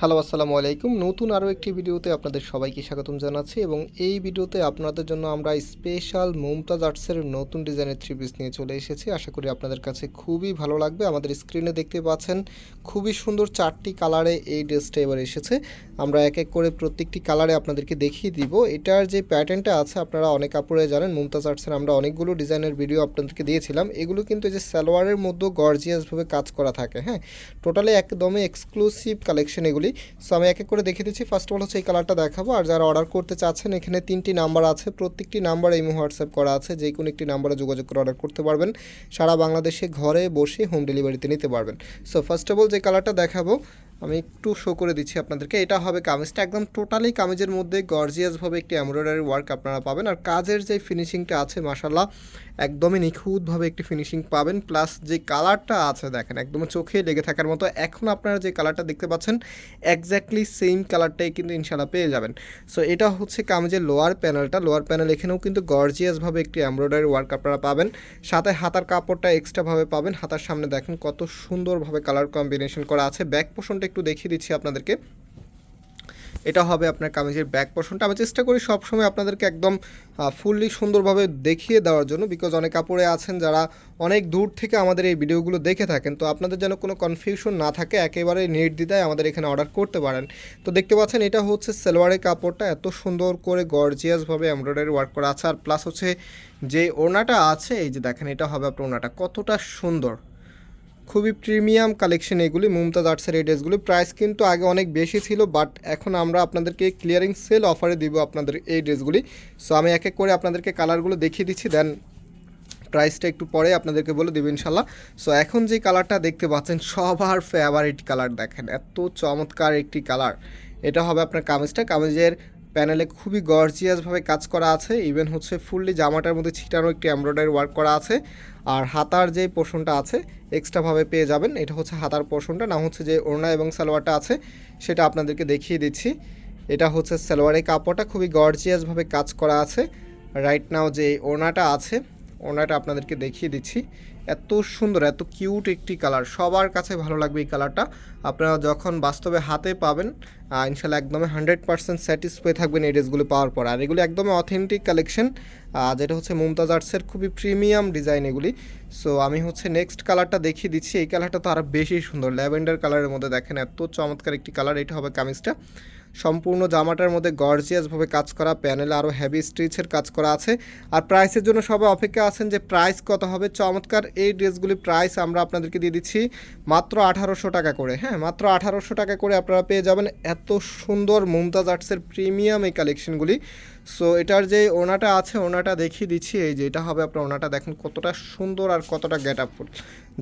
Hello, আসসালামু আলাইকুম। নতুন আরও একটি ভিডিওতে আপনাদের সবাইকে স্বাগতম জানাচ্ছি এবং এই ভিডিওতে আপনাদের জন্য আমরা স্পেশাল মুমতাজ আর্টসের নতুন ডিজাইনের থ্রি পিস নিয়ে চলে এসেছি। আশা করি আপনাদের কাছে খুবই ভালো লাগবে। আমাদের স্ক্রিনে দেখতে পাচ্ছেন খুবই সুন্দর চারটি কালারে এই ড্রেসটা এবার এসেছে। আমরা এক এক করে প্রত্যেকটি কালারে আপনাদেরকে দেখিয়ে দিব। এটার যে প্যাটার্নটা আছে, আপনারা অনেক কাপড়ে জানেন, মুমতাজ আর্টসের আমরা অনেকগুলো ডিজাইনের ভিডিও আপনাদেরকে দিয়েছিলাম। এগুলো কিন্তু এই যে সালোয়ারের মধ্যেও গর্জিয়াসভাবে কাজ করা থাকে হ্যাঁ? টোটালি একদমই এক্সক্লুসিভ কালেকশন এগুলি। সো আমি এক এক করে দেখে দিচ্ছি। ফার্স্ট অফ অল হচ্ছে এই কালারটা দেখাবো। আর যারা অর্ডার করতে চাচ্ছেন, এখানে তিনটি নাম্বার আছে। প্রত্যেকটি নাম্বার এই হোয়াটসঅ্যাপ করা আছে। যে কোনো একটি নাম্বারে যোগাযোগ করে অর্ডার করতে পারবেন। সারা বাংলাদেশে ঘরে বসে হোম ডেলিভারিতে নিতে পারবেন। সো ফার্স্ট অফ অল যে কালারটা দেখাবো আমি একটু শো করে দিচ্ছি আপনাদেরকে। এটা হবে কামিজটা একদম টোটালি কামিজের মধ্যে গর্জিয়াসভাবে একটি এমব্রয়ডারি ওয়ার্ক আপনারা পাবেন। আর কাজের যে ফিনিশিংটা আছে মাসাল্লাহ একদমই নিখুঁতভাবে একটি ফিনিশিং পাবেন। প্লাস যে কালারটা আছে, দেখেন, একদম চোখে লেগে থাকার মতো। এখন আপনারা যে কালারটা দেখতে পাচ্ছেন একজ্যাক্টলি সেম কালারটাই কিন্তু ইনশাল্লাহ পেয়ে যাবেন। সো এটা হচ্ছে কামিজের লোয়ার প্যানেলটা লোয়ার প্যানেল এখানেও কিন্তু গর্জিয়াসভাবে একটি এমব্রয়ডারি ওয়ার্ক আপনারা পাবেন। সাথে হাতার কাপড়টা এক্সট্রাভাবে পাবেন। হাতার সামনে দেখেন কত সুন্দরভাবে কালার কম্বিনেশন করা আছে। ব্যাক পোষণটা একটু দেখিয়ে দিচ্ছি আপনাদেরকে। এটা হবে আপনার কামিজের ব্যাক পোর্শনটা আমি চেষ্টা করি সবসময় আপনাদেরকে একদম ফুললি সুন্দরভাবে দেখিয়ে দেওয়ার জন্য বিকজ অনেক কাপড়ে আছেন যারা অনেক দূর থেকে আমাদের এই ভিডিওগুলো দেখে থাকেন। তো আপনাদের যেন কোনো কনফিউশন না থাকে, একেবারে নির্দ্বিধায় আমাদের এখানে অর্ডার করতে পারেন। তো দেখতে পাচ্ছেন, এটা হচ্ছে সেলোয়ারের কাপড়টা। এত সুন্দর করে গর্জিয়াসভাবে এমব্রয়ডারি ওয়ার্ক করা আছে। আর প্লাস হচ্ছে যে ওনাটা আছে, এই যে দেখেন, এটা হবে আপনার ওনাটা কতটা সুন্দর। খুবই প্রিমিয়াম কালেকশন এগুলি, মুমতাজ আর্টসের এই ড্রেসগুলি। প্রাইস কিন্তু আগে অনেক বেশি ছিল, বাট এখন আমরা আপনাদেরকে ক্লিয়ারিং সেল অফারে দিব আপনাদের এই ড্রেসগুলি। সো আমি এক এক করে আপনাদেরকে কালারগুলো দেখিয়ে দিচ্ছি দেন প্রাইসটা একটু পরে আপনাদেরকে বলে দেবো ইনশাল্লাহ। সো এখন যে কালারটা দেখতে পাচ্ছেন, সবার ফেভারিট কালার দেখেন, এত চমৎকার একটি কালার এটা হবে আপনার কামিজটা, কামিজের প্যানেলে খুবই গর্জিয়াসভাবে কাজ করা আছে। ইভেন হচ্ছে ফুললি জামাটার মধ্যে ছিটানো একটি এমব্রয়ডারি ওয়ার্ক করা আছে। আর হাতার যে পোর্শনটা আছে এক্সট্রাভাবে পেয়ে যাবেন। এটা হচ্ছে হাতার পোর্শনটা না হচ্ছে যে ওড়না এবং সালোয়ারটা আছে, সেটা আপনাদেরকে দেখিয়ে দিচ্ছি। এটা হচ্ছে সালোয়ারের কাপড়টা, খুবই গর্জিয়াসভাবে কাজ করা আছে। রাইট নাও যে ওড়নাটা আছে ওড়নাটা আপনাদেরকে দেখিয়ে দিচ্ছি। এত সুন্দর, এত কিউট একটি কালার। সবার কাছে ভালো লাগবে এই কালারটা। আপনারা যখন বাস্তবে হাতে পাবেন ইনশাল্লাহ একদমই হান্ড্রেড পার্সেন্ট স্যাটিসফাই থাকবেন এই ড্রেসগুলো পাওয়ার পর। আর এগুলো একদমই অথেন্টিক কালেকশন যেটা হচ্ছে মুমতাজ আর্টসের খুবই প্রিমিয়াম ডিজাইন এগুলি। সো, আমি হচ্ছে নেক্সট কালারটা দেখিয়ে দিচ্ছি। এই কালারটা তো আরও বেশি সুন্দর। ল্যাভেন্ডার কালারের মধ্যে দেখেন, এত চমৎকার একটি কালার। এটা হবে কামিজটা। সম্পূর্ণ জামাটার মধ্যে গর্জিয়াসভাবে কাজ করা প্যানেল আরও হ্যাভি স্টিচের কাজ করা আছে। আর প্রাইসের জন্য সবাই অপেক্ষা আছেন যে প্রাইস কত হবে। চমৎকার এই ড্রেসগুলি প্রাইস আমরা আপনাদেরকে দিয়ে দিচ্ছি মাত্র আঠারোশো টাকা করে। হ্যাঁ মাত্র আঠারোশো টাকা করে আপনারা পেয়ে যাবেন এত সুন্দর মুমতাজ আর্টসের প্রিমিয়াম এই কালেকশনগুলি সো এটার যে ওনাটা আছে ওনাটা দেখিয়ে দিচ্ছি। এই যে, এটা হবে আপনার ওনাটা দেখেন কতটা সুন্দর আর কতটা গেট আপফুল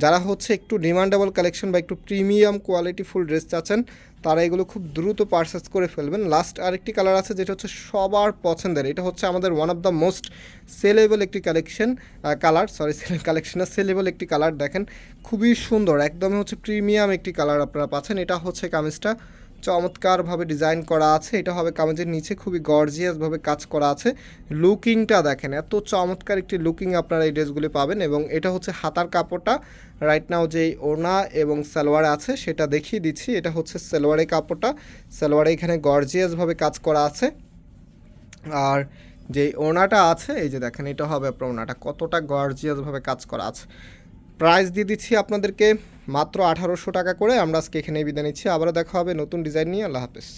যারা হচ্ছে একটু ডিমান্ডেবল কালেকশন বা একটু প্রিমিয়াম কোয়ালিটি ফুল ড্রেস চাচ্ছেন, তারা এগুলো খুব দ্রুত পারচেস করে ফেলবেন। লাস্ট আরেকটি কালার আছে, যেটা হচ্ছে সবার পছন্দের। এটা হচ্ছে আমাদের one of the most sellable একটি collection colour sorry collection sellable একটি কালার দেখেন। খুবই সুন্দর, একদমই হচ্ছে প্রিমিয়াম একটি কালার আপনারা পাচ্ছেন। এটা হচ্ছে কামিজটা। চমৎকারভাবে ডিজাইন করা আছে। এটা হবে কামেজের নিচে খুবই গর্জিয়াসভাবে কাজ করা আছে। লুকিংটা দেখেন, এত চমৎকার একটি লুকিং আপনারা এই ড্রেসগুলি পাবেন এবং এটা হচ্ছে হাতার কাপড়টা। রাইট নাও যেই ওনা এবং সালোয়ার আছে সেটা দেখিয়ে দিচ্ছি। এটা হচ্ছে সালোয়ারের কাপড়টা। সালোয়ারে এখানে গর্জিয়াসভাবে কাজ করা আছে। আর যে ওনাটা আছে, এই যে দেখেন, এটা হবে আপনার ওনাটা কতটা গর্জিয়াসভাবে কাজ করা আছে। প্রাইস দিয়ে দিচ্ছি আপনাদেরকে মাত্র আঠারোশো টাকা করে। আমরা আজকে এখানে বিদায় নিচ্ছি। আবারও দেখা হবে নতুন ডিজাইন নিয়ে। আল্লাহ হাফেজ।